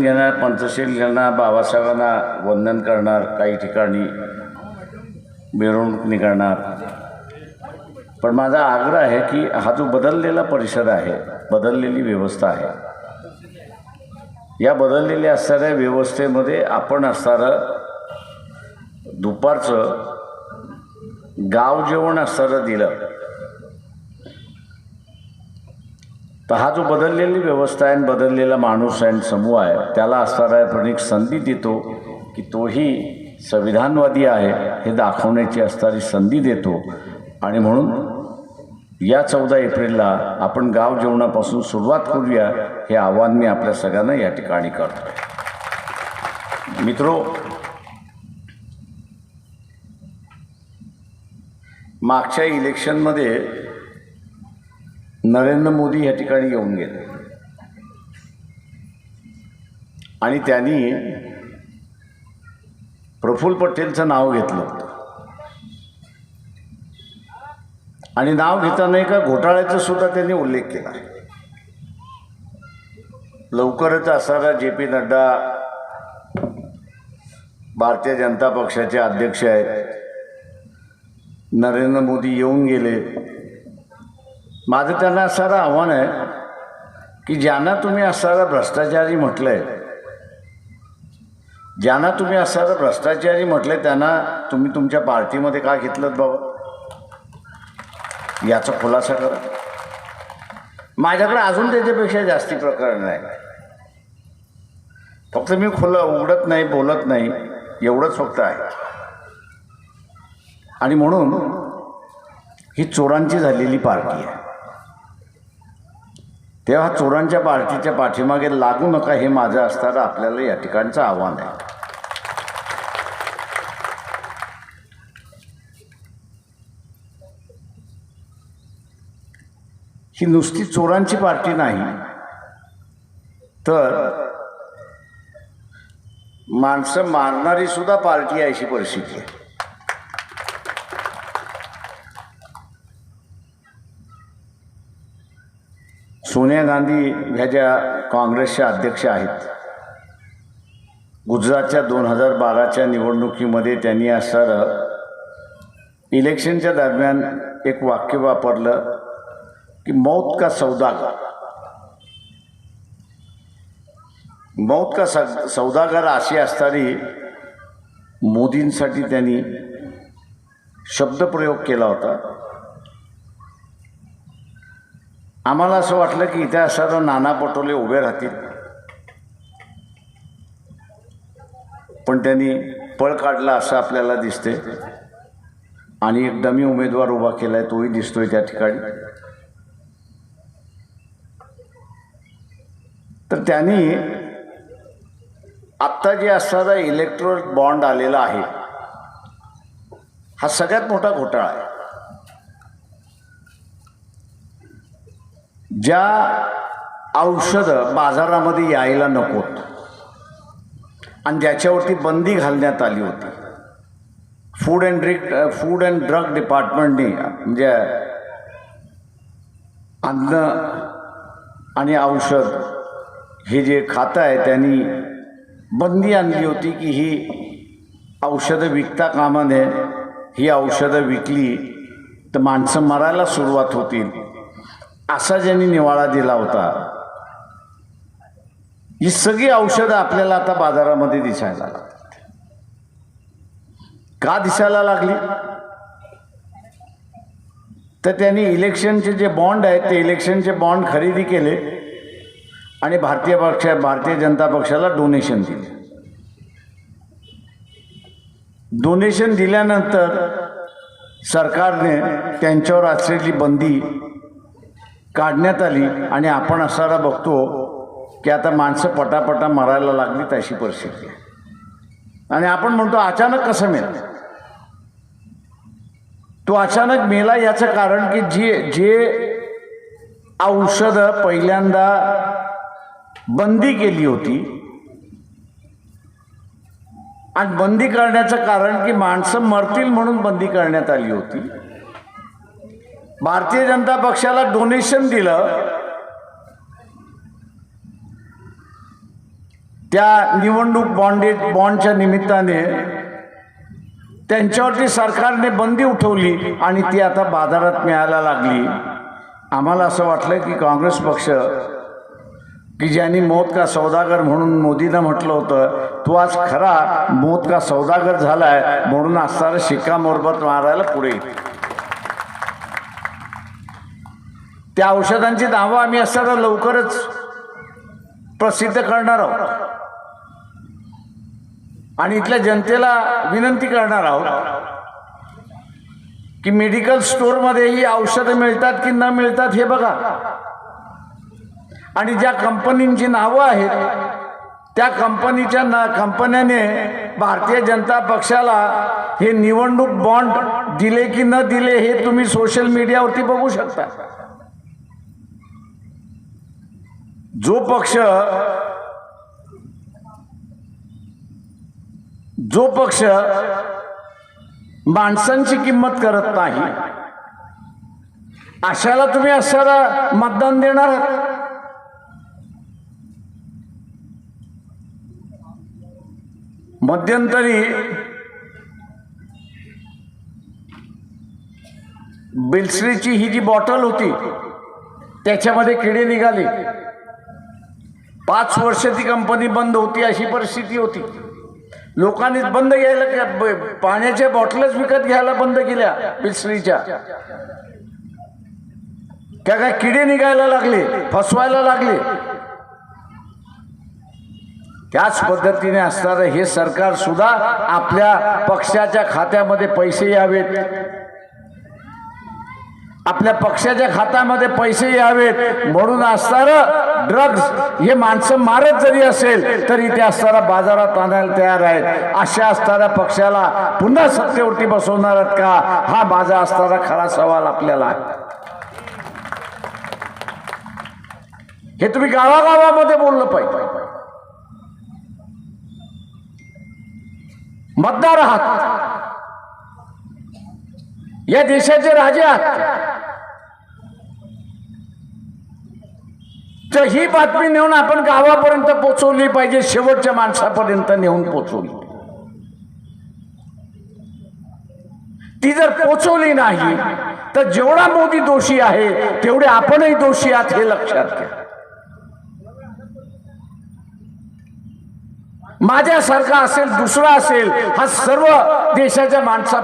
घेणार पंचशील घेणार बाबासाहेबांना वंदन करणार काही ठिकाणी मिरवणूक निघणार. पण माझा आग्रह आहे की हा जो बदललेला परिसर आहे बदललेली व्यवस्था आहे या बदललेल्या असणाऱ्या व्यवस्थेमध्ये आपण असणारं दुपारचं गाव जेवण असणारं दिलं. तर हा जो बदललेली व्यवस्था आहे आणि बदललेला माणूस आहे आणि समूह आहे त्याला असणारा एक संधी देतो की तोही संविधानवादी आहे हे दाखवण्याची असणारी संधी देतो. आणि म्हणून या चौदा एप्रिलला आपण गाव जेवणापासून सुरुवात करूया हे आव्हान मी आपल्या सगळ्यांना या ठिकाणी करतो मित्रो मागच्या इलेक्शनमध्ये नरेंद्र मोदी या ठिकाणी येऊन गेले. आणि त्यांनी प्रफुल्ल पटेलचं नाव घेतलं होतं. आणि नाव घेताना एका घोटाळ्याचा सुद्धा त्यांनी उल्लेख केला. लवकरच असणारा जे पी नड्डा भारतीय जनता पक्षाचे अध्यक्ष आहेत. नरेंद्र मोदी येऊन गेले. माझं त्यांना असणारं आव्हान आहे की ज्यांना तुम्ही असणारा भ्रष्टाचारी म्हटलंय ज्यांना तुम्ही असणारा भ्रष्टाचारी म्हटलंय त्यांना तुम्ही तुमच्या पार्टीमध्ये का घेतलं बाबा? याचा खुलासा करा. माझ्याकडे अजून त्याच्यापेक्षा जास्ती प्रकरण आहे फक्त मी खुलं उघडत नाही बोलत नाही एवढंच फक्त आहे. आणि म्हणून ही चोरांची झालेली पार्टी आहे. तेव्हा चोरांच्या पार्टीच्या पाठीमागे लागू नका हे माझं असणारं आपल्याला या ठिकाणचं आव्हान आहे. ही नुसती चोरांची पार्टी नाही तर माणसं मारणारी सुद्धा पार्टी आहे अशी परिस्थिती आहे. सोनिया गांधी ह्या ज्या काँग्रेसच्या अध्यक्ष आहेत गुजरातच्या दोन हजार बाराच्या निवडणुकीमध्ये त्यांनी असणारं इलेक्शनच्या दरम्यान एक वाक्य वापरलं की मौत का सौदागर मौत का स सौदागर अशी असणारी मोदींसाठी त्यांनी शब्दप्रयोग केला होता. आम्हाला असं वाटलं की इथे असणारं नाना पटोले उभे राहतील. पण त्यांनी पळ काढला असं आपल्याला दिसते. आणि एक डमी उमेदवार उभा केला आहे तोही दिसतोय त्या ठिकाणी. तर त्यांनी आत्ता जे असणारा इलेक्ट्रोल बॉन्ड आलेला आहे हा सगळ्यात मोठा घोटाळा आहे. ज्या औषधं बाजारामध्ये यायला नकोत आणि ज्याच्यावरती बंदी घालण्यात आली होती. Food and drink food and drug डिपार्टमेंटने म्हणजे अन्न आणि औषध हे जे खातं आहे त्यांनी बंदी आणली होती की ही औषधं विकता कामा नये ही औषधं विकली तर माणसं मरायला सुरुवात होतील. असा ज्यांनी निवाळा दिला होता ही सगळी औषधं आपल्याला आता बाजारामध्ये दिसायला लागतात. का दिसायला लागली? तर त्यांनी इलेक्शनचे जे बॉन्ड आहेत ते इलेक्शनचे बॉन्ड खरेदी केले आणि भारतीय पक्ष भारतीय जनता पक्षाला डोनेशन दिले. डोनेशन दिल्यानंतर सरकारने त्यांच्यावर असलेली बंदी काढण्यात आली आणि आपण असाला बघतो की आता माणसं पटापटा मरायला लागली तशी परिस्थिती आहे. आणि आपण म्हणतो अचानक कसं मिळेल तो अचानक मेला याचं कारण की जे जे औषधं पहिल्यांदा बंदी केली होती आणि बंदी करण्याचं कारण की माणसं मरतील म्हणून बंदी करण्यात आली होती भारतीय जनता पक्षाला डोनेशन दिलं त्या निवडणूक बॉन्डेड बॉन्डच्या निमित्ताने त्यांच्यावरती सरकारने बंदी उठवली आणि ती आता बाजारात मिळायला लागली. आम्हाला असं वाटलं की काँग्रेस पक्ष की ज्यांनी मौत का सौदागर म्हणून मोदीनं म्हटलं होतं तो आज खरा मौत का सौदागर झालाय म्हणून असणारा शिक्कामोर्बत मारायला पुढे त्या औषधांची नावं आम्ही असताना लवकरच प्रसिद्ध करणार आहोत. आणि इथल्या जनतेला विनंती करणार आहोत की मेडिकल स्टोअरमध्ये ही औषधं मिळतात की न मिळतात हे बघा. आणि ज्या कंपनींची नावं आहेत त्या कंपनीच्या ना कंपन्याने भारतीय जनता पक्षाला हे निवडणूक बॉन्ड दिले की न दिले हे तुम्ही सोशल मीडियावरती बघू शकता. जो पक्ष जो पक्ष माणसांची किंमत करत नाही अशाला तुम्ही अशाला मतदान देणार आहात? मध्यंतरी बिल्सरीची ही जी बॉटल होती त्याच्यामध्ये किडे निघाले पाच वर्ष ती कंपनी बंद होती अशी परिस्थिती होती. लोकांनी बंद घ्यायला पाण्याच्या बॉटलच विकत घ्यायला बंद केल्या बिस्लरीच्या त्या काय किडे निघायला लागले फसवायला लागले. त्याच पद्धतीने असणारं हे सरकार सुद्धा आपल्या पक्षाच्या खात्यामध्ये पैसे यावेत. आपल्या पक्षाच्या खात्यामध्ये पैसे यावेत. म्हणून असणारं ड्रग्ज हे माणसं मारत जरी असेल तरी ते असणारा बाजारात आणायला तयार आहेत. अशा असणाऱ्या पक्षाला पुन्हा सत्तेवरती बसवणार का? हा माझा असणारा खरा सवाल आपल्याला. हे तुम्ही गावागावामध्ये बोललं पाहिजे. मतदार आहात. या देशाचे राजे आहात. तर ही बातमी नेऊन आपण गावापर्यंत पोचवली पाहिजे शेवटच्या माणसापर्यंत नेऊन पोचवली. ती जर पोचवली नाही तर जेवढा मोदी दोषी आहे तेवढे आपणही दोषी आहात हे लक्षात घ्या. माझ्यासारखा असेल दुसरा असेल हा सर्व देशाच्या माणसा